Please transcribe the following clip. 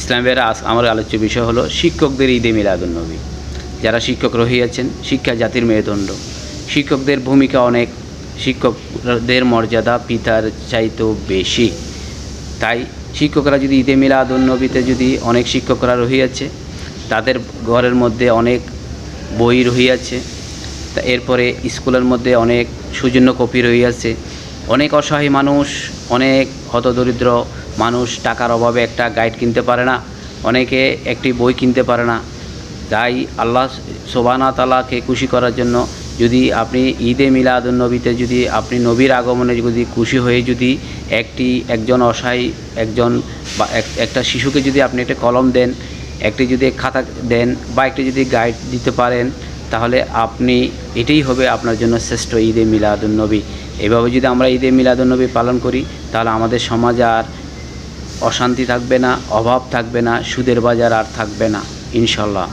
ইসলামের আজ আমার আলোচ্য বিষয় হলো শিক্ষকদের ঈদে মিলাদুন্নবী যারা শিক্ষক রহিয়াছেন শিক্ষা জাতির মেরুদণ্ড। শিক্ষকদের ভূমিকা অনেক, শিক্ষকদের মর্যাদা পিতার চাইতেও বেশি। তাই শিক্ষকরা যদি ঈদে মিলাদুন্নবীতে যদি অনেক শিক্ষকরা রহিয়াছে তাদের ঘরের মধ্যে অনেক বই রহিয়াছে তা এরপরে স্কুলের মধ্যে অনেক সৌজন্য কপি রহিয়াছে অনেক অসহায় মানুষ, অনেক হতদরিদ্র মানুষ টাকার অভাবে একটা গাইড কিনতে পারে না, অনেকে একটি বই কিনতে পারে না। তাই আল্লাহ সোবানা তালাকে খুশি করার জন্য যদি আপনি ঈদে মিলাদুন্নবীতে যদি আপনি নবীর আগমনে যদি খুশি হয়ে যদি একটি, একজন অসহায়, একজন বা এক- একটা শিশুকে যদি আপনি একটা কলম দেন, একটি যদি খাতা দেন বা একটি যদি গাইড দিতে পারেন, তাহলে আপনি, এটাই হবে আপনার জন্য শ্রেষ্ঠ ঈদে মিলাদুন্নবী এভাবে যদি আমরা ঈদে মিলাদুন্নবী পালন করি, তাহলে আমাদের সমাজ আর অশান্তি থাকবে না অভাব থাকবে না সুদের বাজার আর থাকবে না ইনশাল্লাহ।